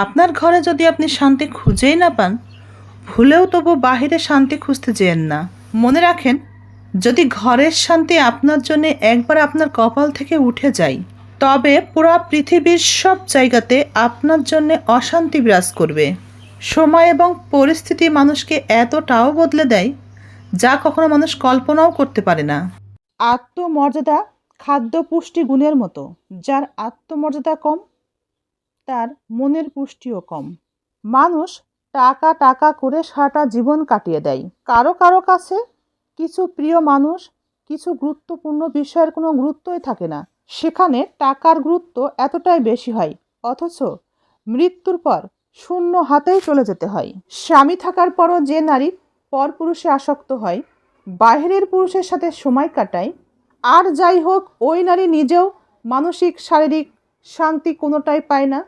আপনার ঘরে যদি আপনি শান্তি খুঁজেই না পান, ভুলেও তবু বাহিরে শান্তি খুঁজতে যেন না। মনে রাখেন, যদি ঘরের শান্তি আপনার জন্য একবার আপনার কপাল থেকে উঠে যায়, তবে পুরা পৃথিবীর সব জায়গাতে আপনার জন্য অশান্তি বিরাজ করবে। সময় এবং পরিস্থিতি মানুষকে এতটাও বদলে দেয়, যা কখনো মানুষ কল্পনাও করতে পারে না। আত্মমর্যাদা খাদ্য পুষ্টি গুণের মতো, যার আত্মমর্যাদা কম তার মনের পুষ্টিও কম। মানুষ টাকা টাকা করে সারাটা জীবন কাটিয়ে দেয়। কারও কারও কাছে কিছু প্রিয় মানুষ, কিছু গুরুত্বপূর্ণ বিষয়ের কোনো গুরুত্বই থাকে না। সেখানে টাকার গুরুত্ব এতটাই বেশি হয়, অথচ মৃত্যুর পর শূন্য হাতেই চলে যেতে হয়। স্বামী থাকার পরও যে নারী পরপুরুষে আসক্ত হয় বাইরের পুরুষের সাথে সময় কাটায়, আর যাই হোক, ওই নারী নিজেও মানসিক, শারীরিক শান্তি কোনোটাই পায় না।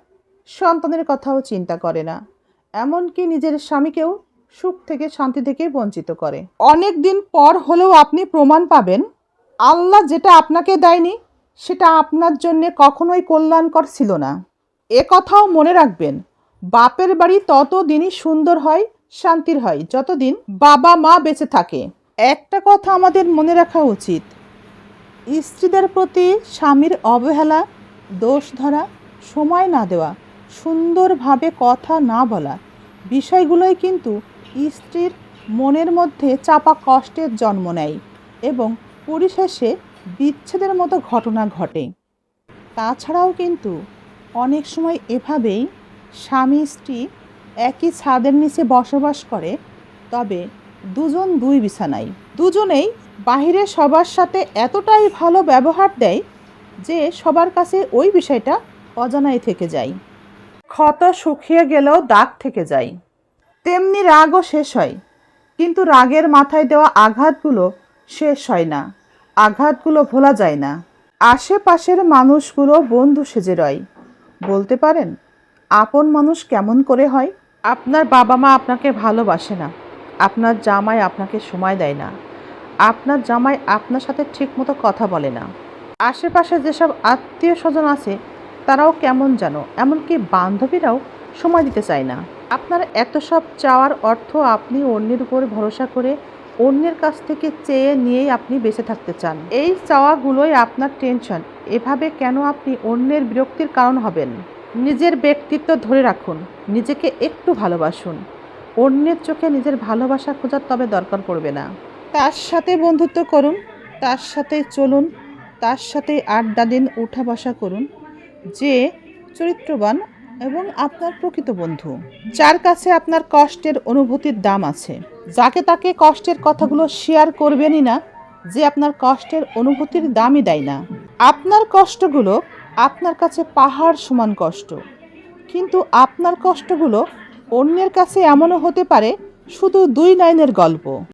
সন্তানের কথাও চিন্তা করে না। এমনকি নিজের স্বামীকেও সুখ থেকে শান্তি থেকে বঞ্চিত করে। অনেক দিন পর হলেও আপনি প্রমাণ পাবেন, আল্লাহ যেটা আপনাকে দেয়নি, সেটা আপনার জন্যে কখনোই কল্যাণকর ছিল না। এ কথাও মনে রাখবেন, বাপের বাড়ি তত দিনই সুন্দর হয়, শান্তির হয়, যতদিন বাবা মা বেঁচে থাকে। একটা কথা আমাদের মনে রাখা উচিত, স্ত্রীদের প্রতি স্বামীর অবহেলা দোষ ধরা সময় না দেওয়া সুন্দরভাবে কথা না বলা। বিষয়গুলোই কিন্তু স্ত্রীর মনের মধ্যে চাপা কষ্টের জন্ম নেয় এবং পরিশেষে বিচ্ছেদের মতো ঘটনা ঘটে। তাছাড়াও কিন্তু অনেক সময় এভাবেই স্বামী স্ত্রী একই ছাদের নিচে বসবাস করে, তবে দুজন দুই বিছানায়। দুজনেই বাহিরে সবার সাথে এতটাই ভালো ব্যবহার দেয় যে সবার কাছে ওই বিষয়টা অজানাই থেকে যায়। ক্ষত শুকিয়ে গেলেও দাগ থেকে যায়। তেমনি রাগও শেষ হয়, কিন্তু রাগের মাথায় দেওয়া আঘাতগুলো শেষ হয় না, আঘাতগুলো ভোলা যায় না। আশেপাশের মানুষগুলো বন্ধু সেজে রয়। বলতে পারেন, আপন মানুষ কেমন করে হয়? আপনার বাবা মা আপনাকে ভালোবাসে না, আপনার জামাই আপনাকে সময় দেয় না, আপনার জামাই আপনার সাথে ঠিকমতো কথা বলে না। আশেপাশে যেসব আত্মীয় স্বজন আছে তারাও কেমন যেন, এমনকি বান্ধবীরাও সময় দিতে চায় না। আপনার এত সব চাওয়ার অর্থ আপনি অন্যের উপর ভরসা করে অন্যের কাছ থেকে চেয়ে নিয়েই আপনি বেঁচে থাকতে চান। এই চাওয়াগুলোই আপনার টেনশন। এভাবে কেন আপনি অন্যের বিরক্তির কারণ হবেন? নিজের ব্যক্তিত্ব ধরে রাখুন, নিজেকে একটু ভালোবাসুন। অন্যের চোখে নিজের ভালোবাসা খোঁজার তবে দরকার পড়বে না। তার সাথে বন্ধুত্ব করুন, তার সাথে চলুন, তার সাথে আড্ডা দিন, উঠা বসা করুন। যে চরিত্রবান এবং আপনার প্রকৃত বন্ধু, যার কাছে আপনার কষ্টের অনুভূতির দাম আছে। যাকে তাকে কষ্টের কথাগুলো শেয়ার করবেনই না, যে আপনার কষ্টের অনুভূতির দামই দেয় না। আপনার কষ্টগুলো আপনার কাছে পাহাড় সমান কষ্ট। কিন্তু আপনার কষ্টগুলো অন্যের কাছে এমনও হতে পারে, শুধু দুই লাইনের গল্প।